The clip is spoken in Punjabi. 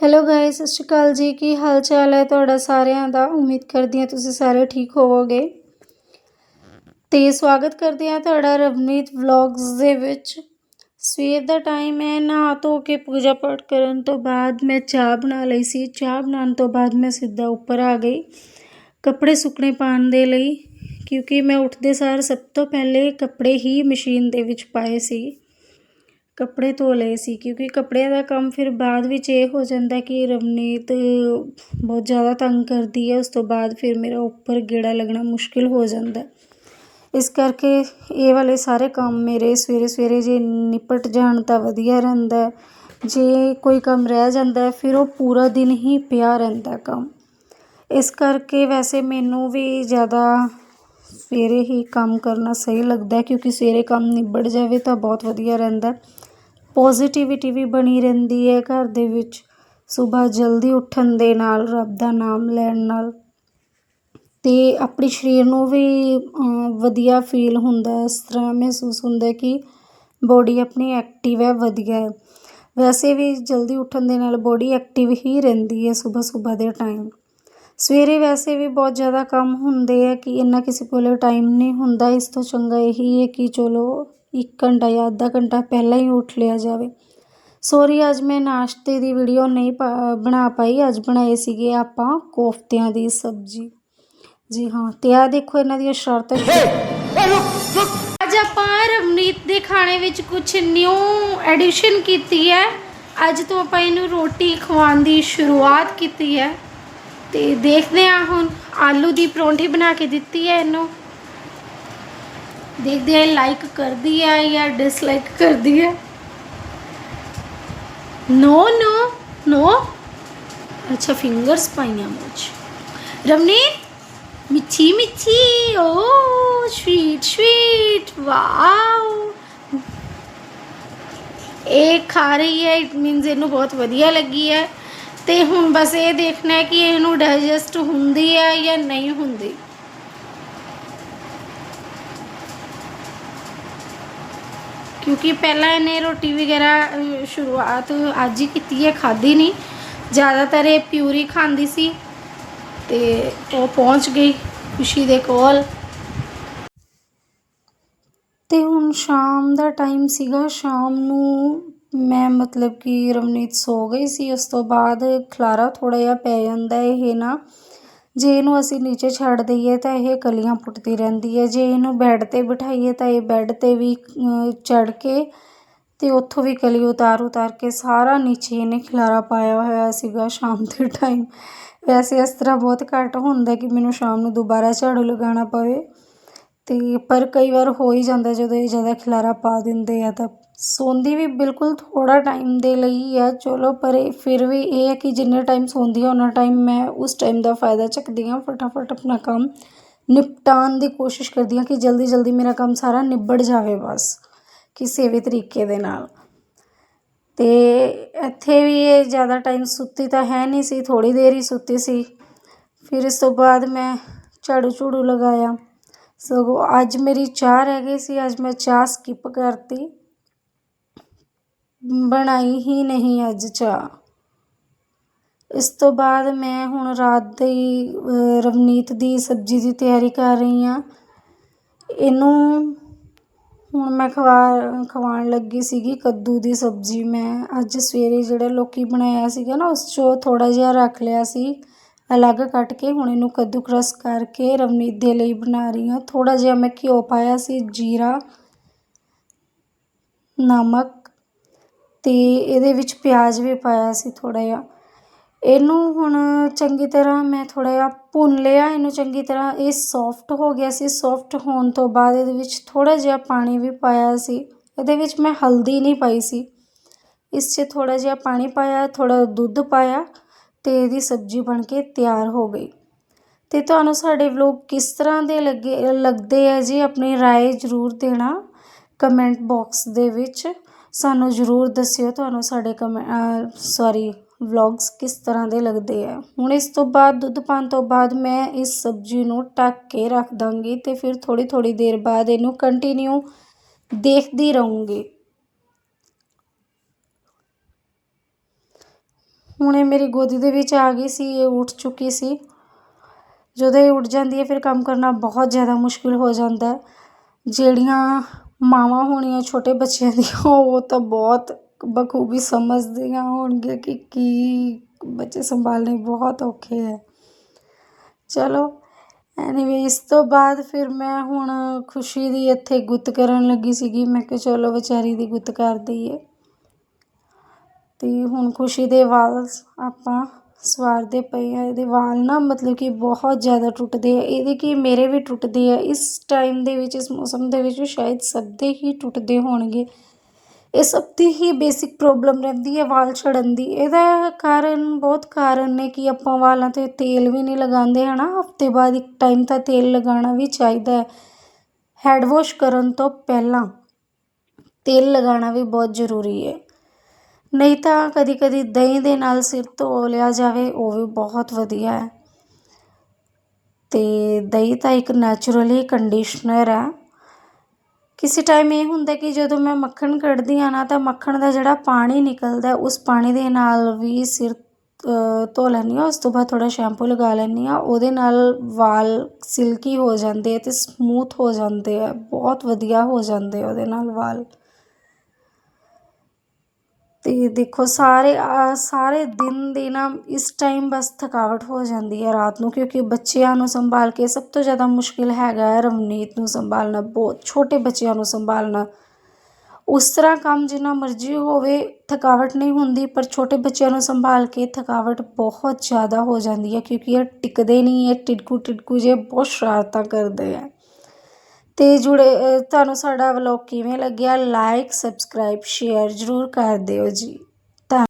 ਹੈਲੋ ਗਾਇਸ ਸਤਿ ਸ਼੍ਰੀ ਅਕਾਲ ਜੀ। ਕੀ ਹਾਲ ਚਾਲ ਹੈ ਤੁਹਾਡਾ ਸਾਰਿਆਂ ਦਾ? ਉਮੀਦ ਕਰਦੀ ਹਾਂ ਤੁਸੀਂ ਸਾਰੇ ਠੀਕ ਹੋਵੋਗੇ। ਤੇ ਸਵਾਗਤ ਕਰਦੇ ਹਾਂ ਤੁਹਾਡਾ ਰਵਨੀਤ ਵਲੌਗਸ ਦੇ ਵਿੱਚ। ਸਵੇਰ ਦਾ ਟਾਈਮ ਹੈ, ਨਹਾ ਧੋ ਕੇ ਪੂਜਾ ਪਾਠ ਕਰਨ ਤੋਂ ਬਾਅਦ ਮੈਂ ਚਾਹ ਬਣਾ ਲਈ ਸੀ। ਚਾਹ ਬਣਾਉਣ ਤੋਂ ਬਾਅਦ ਮੈਂ ਸਿੱਧਾ ਉੱਪਰ ਆ ਗਈ। ਕੱਪੜੇ ਸੁੱਕਣੇ ਪਾਉਣ ਦੇ ਲਈ, ਕਿਉਂਕਿ ਮੈਂ ਉੱਠਦੇ ਸਾਰ ਸਭ ਤੋਂ ਪਹਿਲੇ ਕੱਪੜੇ ਹੀ ਮਸ਼ੀਨ ਦੇ ਵਿੱਚ ਪਾਏ ਸੀ। ਕੱਪੜੇ ਧੋ ਲਏ ਸੀ, ਕਿਉਂਕਿ ਕੱਪੜਿਆਂ ਦਾ ਕੰਮ ਫਿਰ ਬਾਅਦ ਵਿੱਚ ਇਹ ਹੋ ਜਾਂਦਾ ਕਿ ਰਵਨੀਤ ਬਹੁਤ ਜ਼ਿਆਦਾ ਤੰਗ ਕਰਦੀ ਹੈ, ਉਸ ਤੋਂ ਬਾਅਦ ਫਿਰ ਮੇਰਾ ਉੱਪਰ ਗੇੜਾ ਲੱਗਣਾ ਮੁਸ਼ਕਿਲ ਹੋ ਜਾਂਦਾ। ਇਸ ਕਰਕੇ ਇਹ ਵਾਲੇ ਸਾਰੇ ਕੰਮ ਮੇਰੇ ਸਵੇਰੇ ਸਵੇਰੇ ਜੇ ਨਿਪਟ ਜਾਣ ਤਾਂ ਵਧੀਆ ਰਹਿੰਦਾ ਜੇ ਕੋਈ ਕੰਮ ਰਹਿ ਜਾਂਦਾ ਫਿਰ ਉਹ ਪੂਰਾ ਦਿਨ ਹੀ ਪਿਆ ਰਹਿੰਦਾ ਕੰਮ। ਇਸ ਕਰਕੇ ਵੈਸੇ ਮੈਨੂੰ ਵੀ ਜ਼ਿਆਦਾ ਸਵੇਰੇ ਹੀ ਕੰਮ ਕਰਨਾ ਸਹੀ ਲੱਗਦਾ ਕਿਉਂਕਿ ਸਵੇਰੇ ਕੰਮ ਨਿਬੜ ਜਾਵੇ ਤਾਂ ਬਹੁਤ ਵਧੀਆ ਰਹਿੰਦਾ ਪੋਜ਼ੀਟਿਵਿਟੀ ਵੀ ਬਣੀ ਰਹਿੰਦੀ ਹੈ ਘਰ ਦੇ ਵਿੱਚ। ਸਵੇਰ ਜਲਦੀ ਉੱਠਣ ਦੇ ਨਾਲ ਰੱਬ ਦਾ ਨਾਮ ਲੈਣ ਨਾਲ ਅਤੇ ਆਪਣੇ ਸਰੀਰ ਨੂੰ ਵੀ ਵਧੀਆ ਫੀਲ ਹੁੰਦਾ ਇਸ ਤਰ੍ਹਾਂ ਮਹਿਸੂਸ ਹੁੰਦਾ ਕਿ ਬੋਡੀ ਆਪਣੀ ਐਕਟਿਵ ਹੈ, ਵਧੀਆ ਹੈ। ਵੈਸੇ ਵੀ ਜਲਦੀ ਉੱਠਣ ਦੇ ਨਾਲ ਬੋਡੀ ਐਕਟਿਵ ਹੀ ਰਹਿੰਦੀ ਹੈ ਸਵੇਰ ਸਵੇਰ ਦੇ ਟਾਈਮ ਸਵੇਰੇ ਵੈਸੇ ਵੀ ਬਹੁਤ ਜ਼ਿਆਦਾ ਕੰਮ ਹੁੰਦੇ ਆ ਕਿ ਇੰਨਾ ਕਿਸੇ ਕੋਲ ਟਾਈਮ ਨਹੀਂ ਹੁੰਦਾ। ਇਸ ਤੋਂ ਚੰਗਾ ਇਹੀ ਹੈ ਕਿ ਚਲੋ ਇੱਕ ਘੰਟਾ ਜਾਂ ਅੱਧਾ ਘੰਟਾ ਪਹਿਲਾਂ ਹੀ ਉੱਠ ਲਿਆ ਜਾਵੇ। ਸੋਰੀ ਅੱਜ ਮੈਂ ਨਾਸ਼ਤੇ ਦੀ ਵੀਡੀਓ ਨਹੀਂ ਬਣਾ ਪਾਈ। ਅੱਜ ਬਣਾਏ ਸੀਗੇ ਆਪਾਂ ਕੋਫਤਿਆਂ ਦੀ ਸਬਜ਼ੀ। ਜੀ ਹਾਂ ਤੇ ਆ ਦੇਖੋ ਇਹਨਾਂ ਦੀਆਂ ਸ਼ਰਤਾਂ। ਅੱਜ ਆਪਾਂ ਰਵਨੀਤ ਦੇ ਖਾਣੇ ਵਿੱਚ ਕੁਝ ਨਿਊ ਐਡੀਸ਼ਨ ਕੀਤੀ ਹੈ। ਅੱਜ ਤੋਂ ਆਪਾਂ ਇਹਨੂੰ ਰੋਟੀ ਖਵਾਉਣ ਦੀ ਸ਼ੁਰੂਆਤ ਕੀਤੀ ਹੈ। ਤੇ ਦੇਖਦੇ ਆ ਹੁਣ ਆਲੂ ਦੀ ਪਰੌਂਠੀ ਬਣਾ ਕੇ ਦਿੱਤੀ ਹੈ ਇਹਨੂੰ। ਦੇਖਦੇ ਆ ਲਾਈਕ ਕਰਦੀ ਹੈ ਜਾਂ ਡਿਸਲਾਈਕ ਕਰਦੀ ਹੈ ਨੋ ਨੋ ਨੋ ਅੱਛਾ ਫਿੰਗਰਸ ਪਾਈਆਂ ਮੁਝ ਰਮਨੀਤ ਮਿੱਠੀ ਮਿੱਠੀ, ਓ ਸਵੀਟ ਸਵੀਟ ਵਾਓ ਇਹ ਖਾ ਰਹੀ ਹੈ ਇਟ ਮੀਨਸ ਇਹਨੂੰ ਬਹੁਤ ਵਧੀਆ ਲੱਗੀ ਹੈ। ਤੇ ਹੁਣ ਬਸ ਇਹ ਦੇਖਣਾ ਹੈ ਕਿ ਇਹਨੂੰ ਡਾਈਜੈਸਟ ਹੁੰਦੀ ਹੈ ਜਾਂ ਨਹੀਂ ਹੁੰਦੀ। ਕਿਉਂਕਿ ਪਹਿਲਾਂ ਇਹਨੇ ਰੋਟੀ ਵਗੈਰਾ ਸ਼ੁਰੂਆਤ ਅੱਜ ਹੀ ਕੀਤੀ ਹੈ, ਖਾਧੀ ਨਹੀਂ। ਜ਼ਿਆਦਾਤਰ ਇਹ ਪਿਊਰੀ ਖਾਂਦੀ ਸੀ ਤੇ ਉਹ ਪਹੁੰਚ ਗਈ ਖੁਸ਼ੀ ਦੇ ਕੋਲ। ਤੇ ਹੁਣ ਸ਼ਾਮ ਦਾ ਟਾਈਮ ਸੀਗਾ, ਸ਼ਾਮ ਨੂੰ ਮੈਂ ਮਤਲਬ ਕਿ ਰਵਨੀਤ ਸੋ ਗਈ ਸੀ। ਉਸ ਤੋਂ ਬਾਅਦ ਖਲਾਰਾ ਥੋੜਾ ਜਿਹਾ ਪੈ ਜਾਂਦਾ ਇਹ ਨਾ। ਜੇ ਇਹਨੂੰ ਅਸੀਂ ਨੀਚੇ ਛੱਡ ਦਈਏ ਤਾਂ ਇਹ ਕਲੀਆਂ ਪੁੱਟਦੀ ਰਹਿੰਦੀ ਹੈ। ਜੇ ਇਹਨੂੰ ਬੈੱਡ 'ਤੇ ਬਿਠਾਈਏ ਤਾਂ ਇਹ ਬੈੱਡ 'ਤੇ ਵੀ ਚੜ੍ਹ ਕੇ ਅਤੇ ਉੱਥੋਂ ਵੀ ਕਲੀ ਉਤਾਰ ਉਤਾਰ ਕੇ ਸਾਰਾ ਨੀਚੇ ਇਹਨੇ ਖਿਲਾਰਾ ਪਾਇਆ ਹੋਇਆ ਸੀਗਾ ਸ਼ਾਮ ਦੇ ਟਾਈਮ ਵੈਸੇ ਇਸ ਤਰ੍ਹਾਂ ਬਹੁਤ ਘੱਟ ਹੁੰਦਾ ਕਿ ਮੈਨੂੰ ਸ਼ਾਮ ਨੂੰ ਦੁਬਾਰਾ ਝਾੜੂ ਲਗਾਉਣਾ ਪਵੇ। ਅਤੇ ਪਰ ਕਈ ਵਾਰ ਹੋ ਹੀ ਜਾਂਦਾ ਜਦੋਂ ਇਹ ਜ਼ਿਆਦਾ ਖਿਲਾਰਾ ਪਾ ਦਿੰਦੇ ਆ ਤਾਂ ਸੌਂਦੀ ਵੀ ਬਿਲਕੁਲ ਥੋੜਾ ਟਾਈਮ ਦੇ ਲਈ ਆ, ਚਲੋ, ਪਰ ਇਹ ਫਿਰ ਵੀ ਇਹ ਹੈ ਕਿ ਜਿੰਨੇ ਟਾਈਮ ਸੌਂਦੀ ਆ ਉਹਨਾਂ ਟਾਈਮ ਮੈਂ ਉਸ ਟਾਈਮ ਦਾ ਫਾਇਦਾ ਚੱਕਦੀ ਹਾਂ, ਫਟਾਫਟ ਆਪਣਾ ਕੰਮ ਨਿਪਟਾਉਣ ਦੀ ਕੋਸ਼ਿਸ਼ ਕਰਦੀ ਹਾਂ ਕਿ ਜਲਦੀ ਜਲਦੀ ਮੇਰਾ ਕੰਮ ਸਾਰਾ ਨਿਬੜ ਜਾਵੇ ਬਸ, ਕਿਸੇ ਵੀ ਤਰੀਕੇ ਦੇ ਨਾਲ। ਤੇ ਇੱਥੇ ਵੀ ਇਹ ਜ਼ਿਆਦਾ ਟਾਈਮ ਸੁੱਤੀ ਤਾਂ ਹੈ ਨਹੀਂ ਸੀ ਥੋੜੀ ਦੇਰ ਹੀ ਸੁੱਤੀ ਸੀ। ਫਿਰ ਇਸ ਤੋਂ ਬਾਅਦ ਮੈਂ ਝਾੜੂ ਝੂੜੂ ਲਗਾਇਆ। ਸਗੋਂ ਅੱਜ ਮੇਰੀ ਚਾਹ ਰਹਿ ਗਈ ਸੀ, ਅੱਜ ਮੈਂ ਚਾਹ ਸਕਿਪ ਕਰਤੀ। ਬਣਾਈ ਹੀ ਨਹੀਂ ਅੱਜ ਚਾਹ। ਇਸ ਤੋਂ ਬਾਅਦ ਮੈਂ ਹੁਣ ਰਾਤ ਦੀ ਰਵਨੀਤ ਦੀ ਸਬਜ਼ੀ ਦੀ ਤਿਆਰੀ ਕਰ ਰਹੀ ਹਾਂ। ਇਹਨੂੰ ਹੁਣ ਮੈਂ ਖਵਾ, ਖਵਾਉਣ ਲੱਗੀ ਸੀਗੀ ਕੱਦੂ ਦੀ ਸਬਜ਼ੀ। ਮੈਂ ਅੱਜ ਸਵੇਰੇ ਜਿਹੜਾ ਲੋਕੀ ਬਣਾਇਆ ਸੀਗਾ ਨਾ, ਉਸ 'ਚੋਂ ਥੋੜਾ ਜਿਹਾ ਰੱਖ ਲਿਆ ਸੀ। ਅਲੱਗ ਕੱਟ ਕੇ ਹੁਣ ਇਹਨੂੰ ਕੱਦੂ ਕ੍ਰਸ ਕਰਕੇ ਰਵਨੀਤ ਦੇ ਲਈ ਬਣਾ ਰਹੀ ਹਾਂ। ਥੋੜਾ ਜਿਹਾ ਮੈਂ ਘਿਓ ਪਾਇਆ ਸੀ, ਜੀਰਾ, ਨਮਕ ਅਤੇ ਇਹਦੇ ਵਿੱਚ ਪਿਆਜ਼ ਵੀ ਪਾਇਆ ਸੀ ਥੋੜ੍ਹਾ ਜਿਹਾ। ਇਹਨੂੰ ਹੁਣ ਚੰਗੀ ਤਰ੍ਹਾਂ ਮੈਂ ਥੋੜ੍ਹਾ ਜਿਹਾ ਭੁੰਨ ਲਿਆ, ਇਹਨੂੰ ਚੰਗੀ ਤਰ੍ਹਾਂ ਇਹ ਸੋਫਟ ਹੋ ਗਿਆ ਸੀ। ਸੋਫਟ ਹੋਣ ਤੋਂ ਬਾਅਦ ਇਹਦੇ ਵਿੱਚ ਥੋੜ੍ਹਾ ਜਿਹਾ ਪਾਣੀ ਵੀ ਪਾਇਆ ਸੀ। ਇਹਦੇ ਵਿੱਚ ਮੈਂ ਹਲਦੀ ਨਹੀਂ ਪਾਈ ਸੀ। ਇਸ 'ਚ ਥੋੜ੍ਹਾ ਜਿਹਾ ਪਾਣੀ ਪਾਇਆ, ਥੋੜ੍ਹਾ ਦੁੱਧ ਪਾਇਆ ਅਤੇ ਇਹਦੀ ਸਬਜ਼ੀ ਬਣ ਕੇ ਤਿਆਰ ਹੋ ਗਈ। ਅਤੇ ਤੁਹਾਨੂੰ ਸਾਡੇ ਵਲੋਗ ਕਿਸ ਤਰ੍ਹਾਂ ਦੇ ਲੱਗੇ, ਲੱਗਦੇ ਆ ਜੀ, ਆਪਣੀ ਰਾਏ ਜ਼ਰੂਰ ਦੇਣਾ ਕਮੈਂਟ ਬਾਕਸ ਦੇ ਵਿੱਚ। ਸਾਨੂੰ ਜ਼ਰੂਰ ਦੱਸਿਓ ਤੁਹਾਨੂੰ ਸਾਡੇ ਕਮੈ ਸੋਰੀ ਵਲੋਗਸ ਕਿਸ ਤਰ੍ਹਾਂ ਦੇ ਲੱਗਦੇ ਆ। ਹੁਣ ਇਸ ਤੋਂ ਬਾਅਦ ਦੁੱਧ ਪਾਣ ਤੋਂ ਬਾਅਦ ਮੈਂ ਇਸ ਸਬਜ਼ੀ ਨੂੰ ਢੱਕ ਕੇ ਰੱਖ ਦਾਂਗੀ ਤੇ ਫਿਰ ਥੋੜੀ ਥੋੜੀ ਦੇਰ ਬਾਅਦ ਇਹਨੂੰ ਕੰਟੀਨਿਊ ਦੇਖਦੀ ਰਹੂੰਗੀ। ਹੁਣ ਇਹ ਮੇਰੀ ਗੋਦੀ ਦੇ ਵਿੱਚ ਆ ਗਈ ਸੀ, ਇਹ ਉੱਠ ਚੁੱਕੀ ਸੀ। ਜਦੋਂ ਇਹ ਉੱਠ ਜਾਂਦੀ ਹੈ, ਫਿਰ ਕੰਮ ਕਰਨਾ ਬਹੁਤ ਜ਼ਿਆਦਾ ਮੁਸ਼ਕਿਲ ਹੋ ਜਾਂਦਾ ਜਿਹੜੀਆਂ ਮਾਵਾਂ ਹੋਣੀਆਂ, ਛੋਟੇ ਬੱਚਿਆਂ ਦੀਆਂ, ਉਹ ਤਾਂ ਬਹੁਤ ਬਖੂਬੀ ਸਮਝਦੀਆਂ ਹੋਣਗੀਆਂ ਕਿ ਕੀ ਬੱਚੇ ਸੰਭਾਲਣੇ ਬਹੁਤ ਔਖੇ ਹੈ। ਚਲੋ ਐਨੀਵੇ ਇਸ ਤੋਂ ਬਾਅਦ ਫਿਰ ਮੈਂ ਹੁਣ ਖੁਸ਼ੀ ਦੀ ਇੱਥੇ ਗੁੱਤ ਕਰਨ ਲੱਗੀ ਸੀਗੀ। ਮੈਂ ਕਿਹਾ ਚਲੋ ਵਿਚਾਰੀ ਦੀ ਗੁੱਤ ਕਰ ਦਈਏ। ਤੇ ਹੁਣ ਖੁਸ਼ੀ ਦੇ ਵਾਲ ਆਪਾਂ ਸਵਾਰਦੇ ਪਏ ਆ, ਇਹਦੇ ਵਾਲ ਨਾ ਮਤਲਬ ਕਿ ਬਹੁਤ ਜ਼ਿਆਦਾ ਟੁੱਟਦੇ ਆ। ਇਹਦੇ ਕਿ ਮੇਰੇ ਵੀ ਟੁੱਟਦੇ ਆ। ਇਸ ਟਾਈਮ ਦੇ ਵਿੱਚ, ਇਸ ਮੌਸਮ ਦੇ ਵਿੱਚ ਸ਼ਾਇਦ ਸਭ ਦੇ ਹੀ ਟੁੱਟਦੇ ਹੋਣਗੇ। ਇਹ ਸਭ ਦੀ ਹੀ ਬੇਸਿਕ ਪ੍ਰੋਬਲਮ ਰਹਿੰਦੀ ਹੈ ਵਾਲ ਝੜਨ ਦੀ। ਇਹਦਾ ਕਾਰਨ, ਬਹੁਤ ਕਾਰਨ ਨੇ ਕਿ ਆਪਾਂ ਵਾਲਾਂ 'ਤੇ ਤੇਲ ਵੀ ਨਹੀਂ ਲਗਾਉਂਦੇ, ਹਨਾ? ਹਫ਼ਤੇ ਬਾਅਦ ਇੱਕ ਟਾਈਮ ਤਾਂ ਤੇਲ ਲਗਾਉਣਾ ਵੀ ਚਾਹੀਦਾ ਹੈ। ਹੈਡ ਵਾਸ਼ ਕਰਨ ਤੋਂ ਪਹਿਲਾਂ ਤੇਲ ਲਗਾਉਣਾ ਵੀ ਬਹੁਤ ਜ਼ਰੂਰੀ ਹੈ। ਨਹੀਂ ਤਾਂ ਕਦੀ ਕਦੀ ਦਹੀਂ ਦੇ ਨਾਲ ਸਿਰ ਧੋ ਲਿਆ ਜਾਵੇ, ਉਹ ਵੀ ਬਹੁਤ ਵਧੀਆ ਹੈ। ਅਤੇ ਦਹੀਂ ਤਾਂ ਇੱਕ ਨੈਚੁਰਲੀ ਕੰਡੀਸ਼ਨਰ ਹੈ ਕਿਸੇ ਟਾਈਮ ਇਹ ਹੁੰਦਾ ਕਿ ਜਦੋਂ ਮੈਂ ਮੱਖਣ ਕੱਢਦੀ ਹਾਂ ਨਾ, ਤਾਂ ਮੱਖਣ ਦਾ ਜਿਹੜਾ ਪਾਣੀ ਨਿਕਲਦਾ, ਉਸ ਪਾਣੀ ਦੇ ਨਾਲ ਵੀ ਸਿਰ ਧੋ ਲੈਂਦੀ ਹਾਂ। ਉਸ ਤੋਂ ਬਾਅਦ ਥੋੜ੍ਹਾ ਸ਼ੈਂਪੂ ਲਗਾ ਲੈਂਦੀ ਹਾਂ। ਉਹਦੇ ਨਾਲ ਵਾਲ ਸਿਲਕੀ ਹੋ ਜਾਂਦੇ ਆ ਅਤੇ ਸਮੂਥ ਹੋ ਜਾਂਦੇ ਆ, ਬਹੁਤ ਵਧੀਆ ਹੋ ਜਾਂਦੇ ਉਹਦੇ ਨਾਲ ਵਾਲ। ਅਤੇ ਦੇਖੋ ਸਾਰੇ ਸਾਰੇ ਦਿਨ ਦੇ ਨਾ ਇਸ ਟਾਈਮ ਬਸ ਥਕਾਵਟ ਹੋ ਜਾਂਦੀ ਹੈ ਰਾਤ ਨੂੰ, ਕਿਉਂਕਿ ਬੱਚਿਆਂ ਨੂੰ ਸੰਭਾਲ ਕੇ ਸਭ ਤੋਂ ਜ਼ਿਆਦਾ ਮੁਸ਼ਕਿਲ ਹੈਗਾ ਹੈ ਰਵਨੀਤ ਨੂੰ ਸੰਭਾਲਣਾ, ਬਹੁਤ ਛੋਟੇ ਬੱਚਿਆਂ ਨੂੰ ਸੰਭਾਲਣਾ। ਉਸ ਤਰ੍ਹਾਂ ਕੰਮ ਜਿੰਨਾ ਮਰਜ਼ੀ ਹੋਵੇ, ਥਕਾਵਟ ਨਹੀਂ ਹੁੰਦੀ, ਪਰ ਛੋਟੇ ਬੱਚਿਆਂ ਨੂੰ ਸੰਭਾਲ ਕੇ ਥਕਾਵਟ ਬਹੁਤ ਜ਼ਿਆਦਾ ਹੋ ਜਾਂਦੀ ਹੈ, ਕਿਉਂਕਿ ਇਹ ਟਿਕਦੇ ਨਹੀਂ, ਇਹ ਟਿਡਕੂ ਟਿਡਕੂ ਜੇ ਬਹੁਤ ਸ਼ਰਾਰਤਾਂ ਕਰਦੇ ਆ। ਅਤੇ ਜੁੜੇ ਤੁਹਾਨੂੰ ਸਾਡਾ ਵਲੋਗ ਕਿਵੇਂ ਲੱਗਿਆ ਲਾਈਕ ਸਬਸਕ੍ਰਾਈਬ ਸ਼ੇਅਰ ਜ਼ਰੂਰ ਕਰ ਦਿਓ ਜੀ।